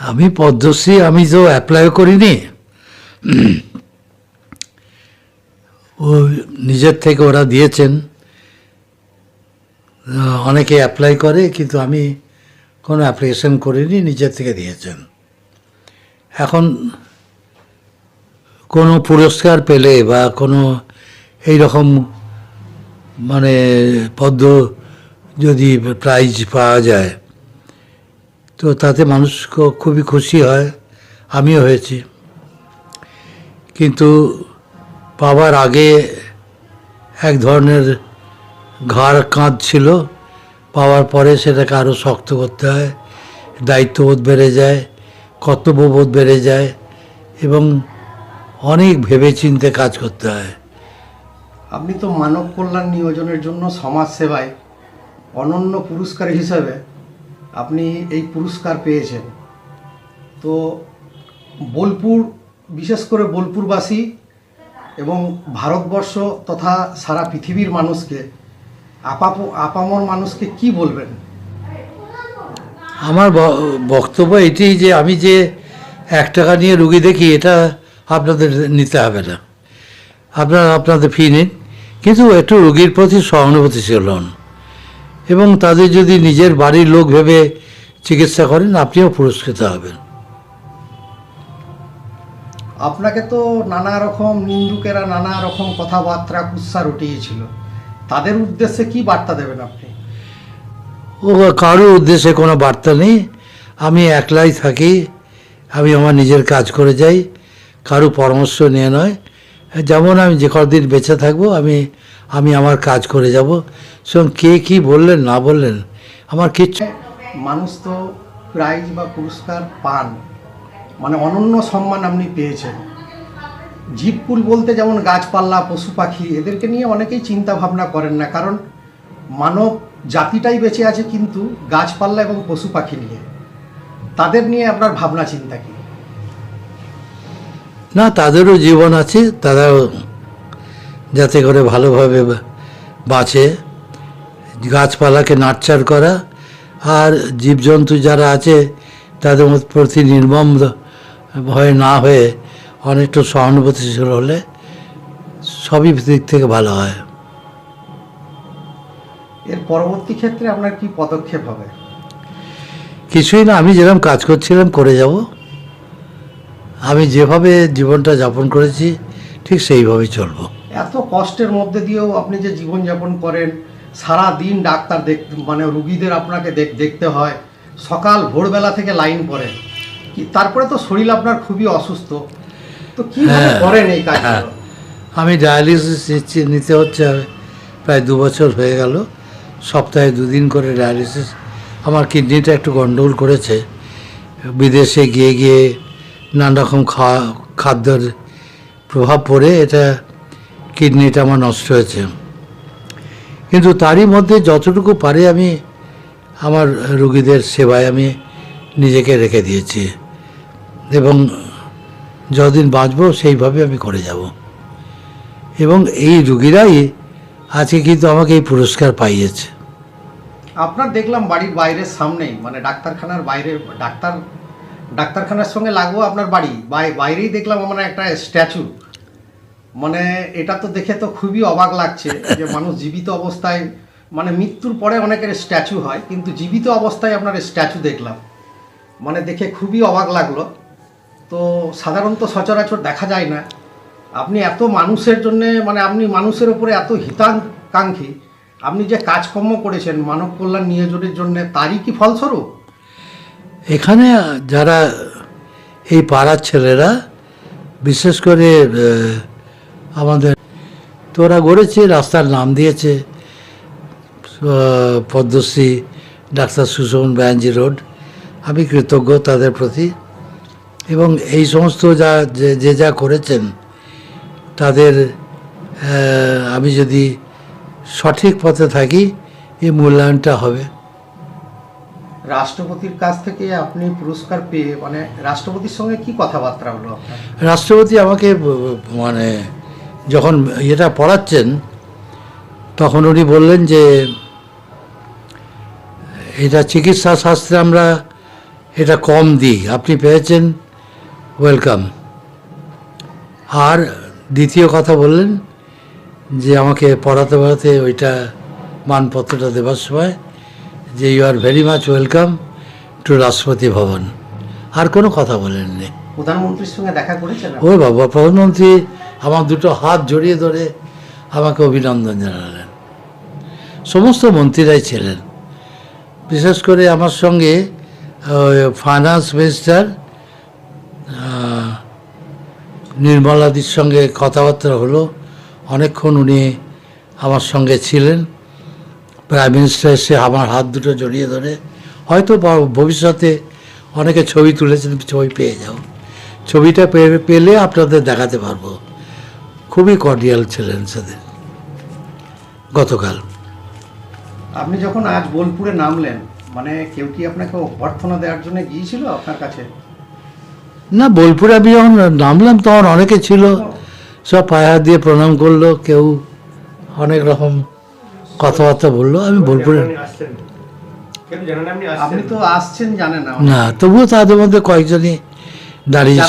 আমি পদ্মশ্রী, আমি তো অ্যাপ্লাইও করিনি, ও নিজের থেকে ওরা দিয়েছেন। অনেকে অ্যাপ্লাই করে, কিন্তু আমি কোনো অ্যাপ্লিকেশন করিনি, নিজের থেকে দিয়েছেন। এখন কোনো পুরস্কার পেলে বা কোনো এই রকম মানে পদ্ম যদি প্রাইজ পাওয়া যায় তো তাতে মানুষ খুবই খুশি হয়। আমিও হয়েছি। কিন্তু পাওয়ার আগে এক ধরনের ঘাড় কাঁধ ছিল। পাওয়ার পরে সেটাকে আরও শক্ত করতে হয়। দায়িত্ববোধ বেড়ে যায়, কর্তব্যবোধ বেড়ে যায় এবং অনেক ভেবে চিন্তে কাজ করতে হয়। আপনি তো মানব কল্যাণ নিয়োজনের জন্য সমাজ সেবায় অনন্য পুরস্কার হিসাবে আপনি এই পুরস্কার পেয়েছেন। তো বোলপুর, বিশেষ করে বোলপুরবাসী এবং ভারতবর্ষ তথা সারা পৃথিবীর মানুষকে, আপাপ, আপামর মানুষকে কি বলবেন? আমার বক্তব্য এটাই যে আমি যে এক টাকা নিয়ে রুগী দেখি, এটা আপনাদের নিতে হবে না। আপনারা, আপনাদের ফি নিন। কিন্তু একটু রুগীর প্রতি সহানুভূতিশীল হন। এবং তাদের যদি নিজের বাড়ির লোক ভেবে চিকিৎসা করেন আপনিও পুরস্কৃত হবেন। আপনাকে তো নানা রকম নিন্দুকেরা নানা রকম কথাবার্তা কুৎসা রটিয়েছিল। তাদের উদ্দেশ্যে কি বার্তা দেবেন আপনি? ও কারোর উদ্দেশ্যে কোনো বার্তা নেই। আমি একলাই থাকি আমি আমার নিজের কাজ করে যাই কারও পরামর্শ নিয়ে নয়। যেমন আমি যে কদিন বেঁচে থাকব আমি আমি আমার কাজ করে যাব। সুতরাং কে কি বললেন না বললেন আমার কিচ্ছু মানুষ তো প্রাইজ বা পুরস্কার পান। মানে অনন্য সম্মান আপনি পেয়েছেন। জীবকুল বলতে যেমন গাছপালা পশু পাখি এদেরকে নিয়ে অনেকেই চিন্তা ভাবনা করেন না কারণ মানব জাতিটাই বেঁচে আছে কিন্তু গাছপালা এবং পশু পাখি নিয়ে। তাদের নিয়ে আপনার ভাবনা চিন্তা কি? না তাদেরও জীবন আছে তারাও যাতে করে ভালোভাবে বাঁচে। গাছপালাকে নার্চার করা আর জীবজন্তু যারা আছে তাদের প্রতি নির্মম ভয় না হয়ে অনেকটা সহানুভূতিশীল হলে সবই দিক থেকে ভালো হয়। এর পরবর্তী ক্ষেত্রে আপনার কি পদক্ষেপ হবে? কিছুই না আমি যেরকম কাজ করছিলাম করে যাব। আমি যেভাবে জীবনটা যাপন করেছি ঠিক সেইভাবেই চলবো। এত কষ্টের মধ্যে দিয়েও আপনি যে জীবনযাপন করেন সারা দিন ডাক্তার দেখ মানে রুগীদের আপনাকে দেখ- দেখতে হয়। সকাল ভোরবেলা থেকে লাইন পড়ে। কি তারপরে তো শরীর আপনার খুবই অসুস্থ। তো কীভাবে হ্যাঁ, করেন এই হ্যাঁ। কাজগুলো আমি ডায়ালিসিস নিচ্ছি নিতে হচ্ছে প্রায় দু বছর হয়ে গেল। সপ্তাহে দুদিন করে ডায়ালিসিস। আমার কিডনিটা একটু গন্ডগোল করেছে। বিদেশে গিয়ে গিয়ে নানা রকম খাদ্যের প্রভাব পড়ে এটা কিডনিটা আমার নষ্ট হয়েছে। কিন্তু তারই মধ্যে যতটুকু পারে আমি আমার রুগীদের সেবায় আমি নিজেকে রেখে দিয়েছি। এবং যতদিন বাঁচবো সেইভাবে আমি করে যাব। এবং এই রুগীরাই আজকে কিন্তু আমাকে এই পুরস্কার পাইয়েছে। আপনার দেখলাম বাড়ির বাইরের সামনেই মানে ডাক্তারখানার বাইরে, ডাক্তার, ডাক্তারখানার সঙ্গে লাগবো আপনার বাড়ি বাইরেই দেখলাম আমার একটা স্ট্যাচু। মানে এটা তো দেখে তো খুবই অবাক লাগছে যে মানুষ জীবিত অবস্থায় মানে মৃত্যুর পরে অনেকের স্ট্যাচু হয়, কিন্তু জীবিত অবস্থায় আপনার স্ট্যাচু দেখলাম। মানে দেখে খুবই অবাক লাগল। তো সাধারণত সচরাচর দেখা যায় না। আপনি এত মানুষের জন্য মানে আপনি মানুষের উপরে এত হিতাকাঙ্ক্ষী, আপনি যে কাজকর্ম করেছেন, মানব কল্যাণ নিয়োজনের জন্য, তারই কি ফলস্বরূপ? এখানে যারা এই পাড়ার ছেলেরা, বিশেষ করে আমাদের। তো ওরা গড়েছে রাস্তার নাম দিয়েছে পদ্মশ্রী ডাক্তার সুশোভন ব্যানার্জি রোড। আমি কৃতজ্ঞ তাদের প্রতি। এবং এই সমস্ত যা যে যে যা করেছেন তাদের আমি যদি সঠিক পথে থাকি এই মূল্যায়নটা হবে। রাষ্ট্রপতির কাছ থেকে আপনি পুরস্কার পেয়ে মানে রাষ্ট্রপতির সঙ্গে কি কথাবার্তা হলো রাষ্ট্রপতি আমাকে মানে যখন এটা পড়াচ্ছেন তখন উনি বললেন যে এটা চিকিৎসা শাস্ত্রে আমরা এটা কম দিই। আপনি পেয়েছেন ওয়েলকাম। আর দ্বিতীয় কথা বললেন যে আমাকে পড়াতে পড়াতে ওইটা মানপত্রটা দেবার সময় যে you are very much welcome to Rashtrapati Bhavan আর কোনো কথা বলেননি। প্রধানমন্ত্রীর সঙ্গে দেখা করেছেন ও বাবা প্রধানমন্ত্রী আমার দুটো হাত জড়িয়ে ধরে আমাকে অভিনন্দন জানালেন। সমস্ত মন্ত্রীরাই ছিলেন। বিশেষ করে আমার সঙ্গে ফাইন্যান্স মিনিস্টার নির্মলাদির সঙ্গে কথাবার্তা হলো। অনেকক্ষণ উনি আমার সঙ্গে ছিলেন। প্রাইম মিনিস্টার এসে আমার হাত দুটো জড়িয়ে ধরে। হয়তো ভবিষ্যতে অনেকে ছবি তুলেছেন, ছবি পেয়ে যাও। ছবিটা পেলে আপনাদের দেখাতে পারব। খুবই কর্ডিয়াল ছিলেন সেদিন। গতকাল। আপনি যখন আজ বোলপুরে নামলেন মানে কেউ কি আপনাকে অভ্যর্থনা দেওয়ার জন্য গিয়েছিল আপনার কাছে? না বোলপুরে আমি যখন নামলাম তখন অনেকে ছিল সব পায়ে হাত দিয়ে প্রণাম করল কেউ অনেক রকম কথাবার্তা বলল আমি বোলপুরে আপনি তো আসছেন জানেন না। না তবুও তাদের মধ্যে কয়েকজনই দাঁড়িয়ে